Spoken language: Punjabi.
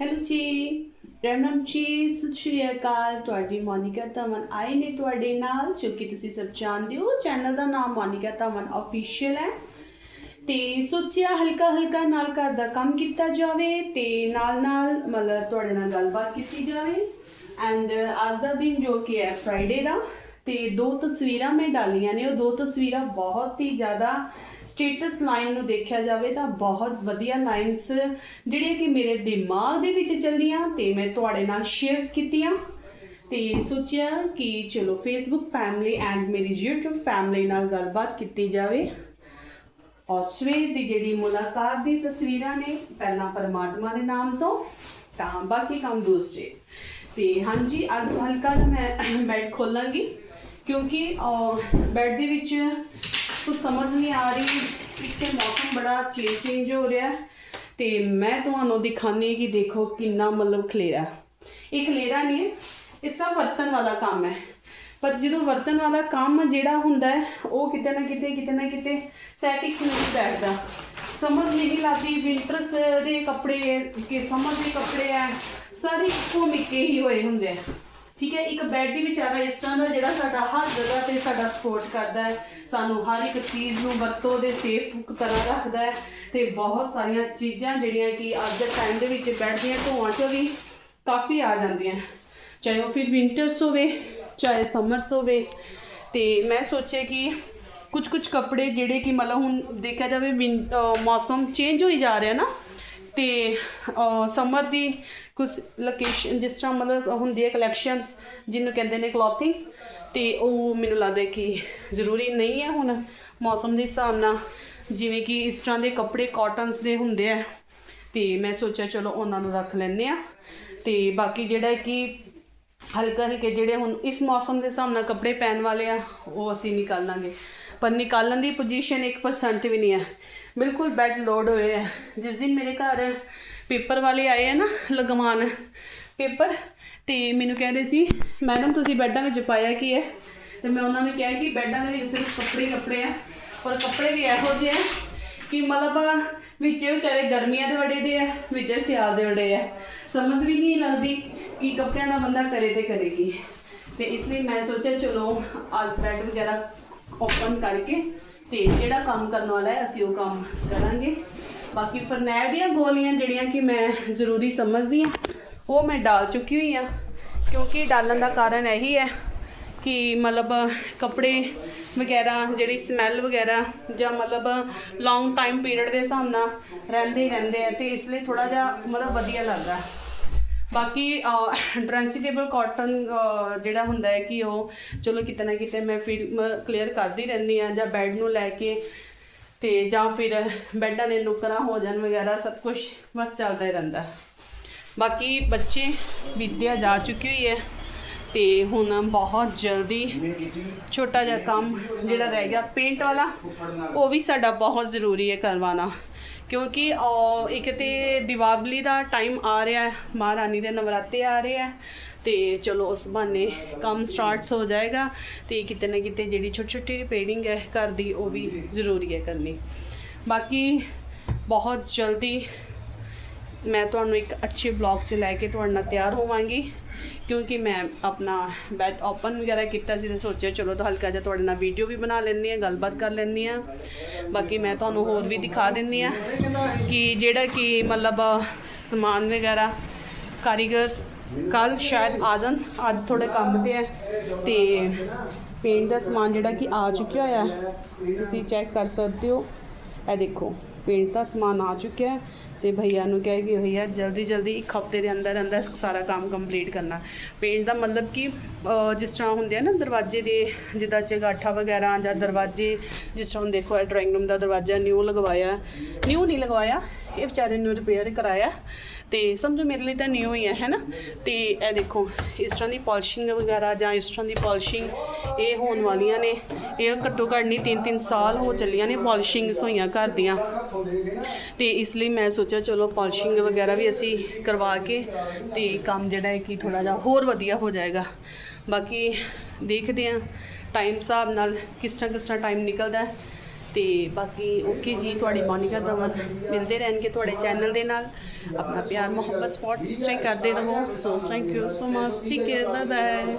ਹੈਲੋ ਜੀ ਰਣਮ ਜੀ ਸਤਿ ਸ਼੍ਰੀ ਅਕਾਲ ਤੁਹਾਡੀ ਮੋਨਿਕਾ ਧਵਨ ਆਏ ਨੇ ਤੁਹਾਡੇ ਨਾਲ, ਜੋ ਕਿ ਤੁਸੀਂ ਸਭ ਜਾਣਦੇ ਹੋ। ਚੈਨਲ ਦਾ ਨਾਮ ਮੋਨਿਕਾ ਧਵਨ ਅਫੀਸ਼ੀਅਲ ਹੈ। ਤੇ ਸੋਚਿਆ ਹਲਕਾ ਹਲਕਾ ਨਾਲ ਘਰ ਦਾ ਕੰਮ ਕੀਤਾ ਜਾਵੇ ਤੇ ਨਾਲ ਨਾਲ ਮਤਲਬ ਤੁਹਾਡੇ ਨਾਲ ਗੱਲਬਾਤ ਕੀਤੀ ਜਾਵੇ। ਐਂਡ ਅੱਜ ਦਾ ਦਿਨ ਜੋ ਕਿ ਹੈ ਫਰਾਈਡੇ ਦਾ, ਤੇ ਦੋ ਤਸਵੀਰਾਂ ਮੈਂ ਡਾਲੀਆਂ ਨੇ। ਉਹ ਦੋ ਤਸਵੀਰਾਂ ਬਹੁਤ ਹੀ ਜ਼ਿਆਦਾ ਸਟੇਟਸ ਲਾਈਨ ਨੂੰ ਦੇਖਿਆ ਜਾਵੇ ਤਾਂ ਬਹੁਤ ਵਧੀਆ ਲਾਈਨਸ ਜਿਹੜੀਆਂ ਕਿ ਮੇਰੇ ਦਿਮਾਗ ਦੇ ਵਿੱਚ ਚੱਲੀਆਂ ਤੇ ਮੈਂ ਤੁਹਾਡੇ ਨਾਲ ਸ਼ੇਅਰਸ ਕੀਤੀਆਂ। ਤੇ ਸੋਚਿਆ ਕਿ ਚਲੋ ਫੇਸਬੁੱਕ ਫੈਮਿਲੀ ਐਂਡ ਮੇਰੀ YouTube ਫੈਮਿਲੀ ਨਾਲ ਗੱਲਬਾਤ ਕੀਤੀ ਜਾਵੇ। ਔਰ ਸਵੇਰ ਦੀ ਜਿਹੜੀ ਮੁਲਾਕਾਤ ਦੀ ਤਸਵੀਰਾਂ ਨੇ ਪਹਿਲਾਂ ਪਰਮਾਤਮਾ ਦੇ ਨਾਮ ਤੋਂ, ਤਾਂ ਬਾਕੀ ਕੰਮ ਦੂਸਰੇ। ਤੇ ਹਾਂਜੀ, ਅੱਜ ਹਲਕਾ ਜਿਹਾ ਮੈਂ ਬੈਡ ਖੋਲਾਂਗੀ ਕਿਉਂਕਿ ਬੈਡ ਦੇ ਵਿੱਚ ਕੁਝ ਸਮਝ ਨਹੀਂ ਆ ਰਹੀ ਇੱਕ ਤੇ ਮੌਸਮ ਬੜਾ ਚੇਂਜ ਚੇਂਜ ਹੋ ਰਿਹਾ ਹੈ। ਤੇ ਮੈਂ ਤੁਹਾਨੂੰ ਦਿਖਾਣੀ ਕਿ ਦੇਖੋ ਕਿੰਨਾ ਮਤਲਬ ਖਲੇਰਾ। ਇਹ ਖਲੇਰਾ ਨਹੀਂ ਹੈ, ਇਹ ਸਭ ਵਰਤਨ ਵਾਲਾ ਕੰਮ ਹੈ। ਪਰ ਜਦੋਂ ਵਰਤਨ ਵਾਲਾ ਕੰਮ ਜਿਹੜਾ ਹੁੰਦਾ ਹੈ, ਉਹ ਕਿਤੇ ਨਾ ਕਿਤੇ ਕਿਤੇ ਨਾ ਕਿਤੇ ਸੈਟਿਕ ਨਹੀਂ ਬੈਠਦਾ। ਸਮਝ ਨਹੀਂ ਲੱਗਦੀ ਵਿੰਟਰਸ ਦੇ ਕੱਪੜੇ, ਕਿ ਸਮਰ ਦੇ ਕੱਪੜੇ ਆ, ਸਾਰੇ ਇੱਕੋ ਮਿੱਕੇ ਹੀ ਹੋਏ ਹੁੰਦੇ ਆ। ਠੀਕ ਹੈ, ਇੱਕ ਬੈੱਡ ਹੀ ਵਿਚਾਰਾ ਇਸ ਤਰ੍ਹਾਂ ਦਾ ਜਿਹੜਾ ਸਾਡਾ ਹਰ ਜਗ੍ਹਾ ਤੇ ਸਾਡਾ ਸਪੋਰਟ ਕਰਦਾ ਹੈ। ਸਾਨੂੰ ਹਰ ਇੱਕ ਚੀਜ਼ ਨੂੰ ਵਰਤੋਂ ਦੇ ਸੇਫ ਤਰ੍ਹਾਂ ਰੱਖਦਾ ਹੈ ਤੇ ਬਹੁਤ ਸਾਰੀਆਂ ਚੀਜ਼ਾਂ ਜਿਹੜੀਆਂ ਕਿ ਅੱਜ ਦੇ ਟਾਈਮ ਦੇ ਵਿੱਚ ਬੈੱਡ ਦੀਆਂ ਢੋਆਂ 'ਚੋਂ ਵੀ ਕਾਫੀ ਆ ਜਾਂਦੀਆਂ ਚਾਹੇ ਉਹ ਫਿਰ ਵਿੰਟਰਸ ਹੋਵੇ, ਚਾਹੇ ਸਮਰਸ ਹੋਵੇ, ਤੇ ਮੈਂ ਸੋਚਿਆ ਕਿ ਕੁਝ ਕੁਝ ਕੱਪੜੇ ਜਿਹੜੇ ਕਿ ਮਤਲਬ ਹੁਣ ਦੇਖਿਆ ਜਾਵੇ ਵਿਨ- ਮੌਸਮ ਚੇਂਜ ਹੋਈ ਜਾ ਰਿਹਾ ਨਾ ਤੇ ਸਮਰ ਦੀ ਕੁਝ ਲੋਕੇਸ਼ਨ ਜਿਸ ਤਰ੍ਹਾਂ ਮਤਲਬ ਹੁੰਦੀ ਹੈ ਕਲੈਕਸ਼ਨਸ ਜਿਹਨੂੰ ਕਹਿੰਦੇ ਨੇ ਕਲੋਥਿੰਗ ਤੇ ਉਹ ਮੈਨੂੰ ਲੱਗਦਾ ਕਿ ਜ਼ਰੂਰੀ ਨਹੀਂ ਹੈ ਹੁਣ ਮੌਸਮ ਦੇ ਹਿਸਾਬ ਨਾਲ। ਜਿਵੇਂ ਕਿ ਇਸ ਤਰ੍ਹਾਂ ਦੇ ਕੱਪੜੇ ਕਾਟਨਸ ਦੇ ਹੁੰਦੇ ਆ, ਤੇ ਮੈਂ ਸੋਚਿਆ ਚਲੋ ਉਹਨਾਂ ਨੂੰ ਰੱਖ ਲੈਂਦੇ ਆ ਤੇ ਬਾਕੀ ਜਿਹੜਾ ਕਿ ਹਲਕਾ ਹਲਕੇ ਜਿਹੜੇ ਹੁਣ ਇਸ ਮੌਸਮ ਦੇ ਹਿਸਾਬ ਨਾਲ ਕੱਪੜੇ ਪਹਿਨ ਵਾਲੇ ਆ, ਉਹ ਅਸੀਂ ਨਿਕਾਲਾਂਗੇ ਪਰ ਨਿਕਾਲਣ ਦੀ ਪੋਜੀਸ਼ਨ 1% ਵੀ ਨਹੀਂ ਹੈ। ਬਿਲਕੁਲ ਬੈੱਡ ਲੋਡ ਹੋਏ ਹੈ। ਜਿਸ ਦਿਨ ਮੇਰੇ ਘਰ ਪੇਪਰ ਵਾਲੇ ਆਏ ਹੈ ਨਾ ਲਗਵਾਨ ਪੇਪਰ ਤੇ ਮੈਨੂੰ ਕਹਿ ਰਹੇ ਸੀ ਮੈਡਮ ਤੁਸੀਂ ਬੈੱਡਾਂ ਵਿੱਚ ਪਾਇਆ ਕੀ ਹੈ? ਤੇ ਮੈਂ ਉਹਨਾਂ ਨੇ ਕਿਹਾ ਕਿ ਬੈੱਡਾਂ ਦੇ ਵਿੱਚ ਸਿਰਫ ਕੱਪੜੇ ਕੱਪੜੇ ਆ ਪਰ ਕੱਪੜੇ ਵੀ ਇਹੋ ਜਿਹੇ ਆ ਕਿ ਮਤਲਬ ਵਿੱਚ ਵਿਚਾਰੇ ਗਰਮੀਆਂ ਦੇ ਵੜੇ ਦੇ ਆ ਵਿੱਚ ਸਿਆਲ ਦੇ ਵੜੇ ਆ ਸਮਝ ਵੀ ਨਹੀਂ ਲੱਗਦੀ ਕਿ ਕੱਪੜਿਆਂ ਦਾ ਬੰਦਾ ਕਰੇ ਤੇ ਕਰੇਗੀ। ਤੇ ਇਸ ਲਈ ਮੈਂ ਸੋਚਿਆ, ਚਲੋ, ਅੱਜ ਬੈੱਡ ਵਗੈਰਾ ਓਪਨ ਕਰਕੇ ਤੇ ਜਿਹੜਾ ਕੰਮ ਕਰਨ ਵਾਲਾ ਹੈ, ਅਸੀਂ ਉਹ ਕੰਮ ਕਰਾਂਗੇ। ਬਾਕੀ ਫਰਨੈਲ ਦੀਆਂ ਗੋਲੀਆਂ ਜਿਹੜੀਆਂ ਕਿ ਮੈਂ ਜ਼ਰੂਰੀ ਸਮਝਦੀ ਹਾਂ, ਉਹ ਮੈਂ ਡਾਲ ਚੁੱਕੀ ਹੋਈ ਹਾਂ। ਕਿਉਂਕਿ ਡਾਲਣ ਦਾ ਕਾਰਨ ਇਹੀ ਹੈ ਕਿ ਮਤਲਬ ਕੱਪੜੇ ਵਗੈਰਾ, ਜਿਹੜੀ ਸਮੈਲ ਵਗੈਰਾ ਜਾਂ ਮਤਲਬ ਲੌਂਗ ਟਾਈਮ ਪੀਰੀਅਡ ਦੇ ਹਿਸਾਬ ਨਾਲ ਰਹਿੰਦੇ ਹੀ ਰਹਿੰਦੇ ਆ ਤੇ ਇਸ ਲਈ ਥੋੜਾ ਜਿਹਾ ਮਤਲਬ ਵਧੀਆ ਲੱਗਦਾ। ਬਾਕੀ ਟ੍ਰਾਂਸਿਟੇਬਲ ਕਾਟਨ ਜਿਹੜਾ ਹੁੰਦਾ ਹੈ ਕਿ ਉਹ ਚਲੋ ਕਿਤੇ ਨਾ ਕਿਤੇ ਮੈਂ ਫਿਰ ਕਲੀਅਰ ਕਰਦੀ ਰਹਿੰਦੀ ਆ ਜਾਂ ਬੈੱਡ ਨੂੰ ਲੈ ਕੇ ਤੇ ਜਾਂ ਫਿਰ ਬੈੱਡਾਂ ਦੇ ਨੁਕਰਾਂ ਹੋ ਜਾਣ ਵਗੈਰਾ, ਸਭ ਕੁਝ ਬਸ ਚੱਲਦਾ ਹੀ ਰਹਿੰਦਾ। ਬਾਕੀ ਬੱਚੇ ਵਿਦਿਆ ਜਾ ਚੁੱਕੀ ਹੋਈ ਹੈ ਤੇ ਹੁਣ ਬਹੁਤ ਜਲਦੀ ਛੋਟਾ ਜਿਹਾ ਕੰਮ ਜਿਹੜਾ ਰਹਿ ਗਿਆ ਪੇਂਟ ਵਾਲਾ, ਉਹ ਵੀ ਸਾਡਾ ਬਹੁਤ ਜ਼ਰੂਰੀ ਹੈ ਕਰਵਾਉਣਾ। ਕਿਉਂਕਿ ਇੱਕ ਤੇ ਦੀਵਾਲੀ ਦਾ ਟਾਈਮ ਆ ਰਿਹਾ ਹੈ, ਮਹਾਰਾਣੀ ਦੇ ਨਵਰਾਤੇ ਆ ਰਹੇ ਆ ਤੇ ਚਲੋ ਉਸ ਬਹਾਨੇ ਕੰਮ ਸਟਾਰਟਸ ਹੋ ਜਾਏਗਾ, ਤੇ ਕਿਤੇ ਨਾ ਕਿਤੇ ਜਿਹੜੀ ਛੋਟੀ ਛੋਟੀ ਰਿਪੇਅਰਿੰਗ ਹੈ ਘਰ ਦੀ, ਉਹ ਵੀ ਜ਼ਰੂਰੀ ਹੈ ਕਰਨੀ। ਬਾਕੀ ਬਹੁਤ ਜਲਦੀ ਮੈਂ ਤੁਹਾਨੂੰ ਇੱਕ ਅੱਛੇ ਬਲੌਗ 'ਚ ਲੈ ਕੇ ਤੁਹਾਡੇ ਨਾਲ ਤਿਆਰ ਹੋਵਾਂਗੀ। ਕਿਉਂਕਿ ਮੈਂ ਆਪਣਾ ਬੈਡ ਓਪਨ ਵਗੈਰਾ ਕੀਤਾ ਸੀ ਤੇ ਸੋਚਿਆ ਚਲੋ ਤਾਂ ਹਲਕਾ ਜਿਹਾ ਤੁਹਾਡੇ ਨਾਲ ਵੀਡੀਓ ਵੀ ਬਣਾ ਲੈਂਦੀ ਆ ਗੱਲਬਾਤ ਕਰ ਲੈਂਦੀ ਆ ਬਾਕੀ ਮੈਂ ਤੁਹਾਨੂੰ ਹੋਰ ਵੀ ਦਿਖਾ ਦਿੰਦੀ ਆ ਕਿ ਜਿਹੜਾ ਕਿ ਮਤਲਬ ਸਮਾਨ ਵਗੈਰਾ ਕਾਰੀਗਰਸ ਕੱਲ ਸ਼ਾਇਦ ਆ ਜਾਣ ਅੱਜ ਥੋੜੇ ਕੰਮ ਤੇ ਹੈ ਤੇ ਪੇਂਟ ਦਾ ਸਮਾਨ ਜਿਹੜਾ ਕਿ ਆ ਚੁੱਕਿਆ ਹੋਇਆ ਤੁਸੀਂ ਚੈੱਕ ਕਰ ਸਕਦੇ ਹੋ। ਇਹ ਦੇਖੋ, ਪੇਂਟ ਦਾ ਸਮਾਨ ਆ ਚੁੱਕਿਆ ਹੈ ਤੇ ਭਈਆ ਨੂੰ ਕਹੇ ਕਿ ਭਈਆ ਜਲਦੀ ਜਲਦੀ ਇੱਕ ਹਫ਼ਤੇ ਦੇ ਅੰਦਰ ਅੰਦਰ ਸਾਰਾ ਕੰਮ ਕੰਪਲੀਟ ਕਰਨਾ। ਪੇਂਟ ਦਾ ਮਤਲਬ ਕਿ ਜਿਸ ਤਰ੍ਹਾਂ ਹੁੰਦੇ ਆ ਨਾ ਦਰਵਾਜ਼ੇ ਦੇ, ਜਿੱਦਾਂ ਚਗਾਠਾ ਵਗੈਰਾ ਜਾਂ ਦਰਵਾਜ਼ੇ, ਜਿਸ ਤਰ੍ਹਾਂ ਹੁਣ ਦੇਖੋ ਇਹ ਡਰਾਇੰਗ ਰੂਮ ਦਾ ਦਰਵਾਜ਼ਾ ਨਿਊ ਲਗਵਾਇਆ। ਨਿਊ ਨਹੀਂ ਲਗਵਾਇਆ, ਇਹ ਵਿਚਾਰੇ ਨੂੰ ਰਿਪੇਅਰ ਕਰਾਇਆ। ਤੇ ਸਮਝੋ ਮੇਰੇ ਲਈ ਤਾਂ ਨਿਊ ਹੀ ਹੈ ਹੈਨਾ ਤੇ ਇਹ ਦੇਖੋ, ਇਸ ਤਰ੍ਹਾਂ ਦੀ ਪਾਲਿਸ਼ਿੰਗ ਵਗੈਰਾ ਜਾਂ ਇਸ ਤਰ੍ਹਾਂ ਦੀ ਪਾਲਿਸ਼ਿੰਗ ਇਹ ਹੋਣ ਵਾਲੀਆਂ ਨੇ। ਇਹ ਘੱਟੋ ਘੱਟ ਨਹੀਂ 3-3 ਸਾਲ ਹੋ ਚੱਲੀਆਂ ਨੇ ਪਾਲਿਸ਼ਿੰਗਸ ਹੋਈਆਂ ਘਰ ਦੀਆਂ। ਤੇ ਇਸ ਲਈ ਮੈਂ ਸੋਚਿਆ ਚਲੋ ਪਾਲਿਸ਼ਿੰਗ ਵਗੈਰਾ ਵੀ ਅਸੀਂ ਕਰਵਾ ਕੇ ਤੇ ਕੰਮ ਜਿਹੜਾ ਹੈ ਕਿ ਥੋੜਾ ਜਿਹਾ ਹੋਰ ਵਧੀਆ ਹੋ ਜਾਏਗਾ। ਬਾਕੀ ਦੇਖਦੇ ਹਾਂ ਟਾਈਮ ਹਿਸਾਬ ਨਾਲ ਕਿਸ ਤਰ੍ਹਾਂ ਕਿਸ ਤਰ੍ਹਾਂ ਟਾਈਮ ਨਿਕਲਦਾ ਹੈ। ਤੇ ਬਾਕੀ ਓਕੇ ਜੀ, ਤੁਹਾਡੀ ਮੋਨਿਕਾ ਦਮਨ ਮਿਲਦੇ ਰਹਿਣਗੇ ਤੁਹਾਡੇ ਚੈਨਲ ਦੇ ਨਾਲ। ਆਪਣਾ ਪਿਆਰ ਮੁਹੱਬਤ ਸਪੋਰਟ ਇਸ ਤਰ੍ਹਾਂ ਹੀ ਕਰਦੇ ਰਹੋ। So thank you so much ਠੀਕ ਹੈ ਬਾਏ ਬਾਏ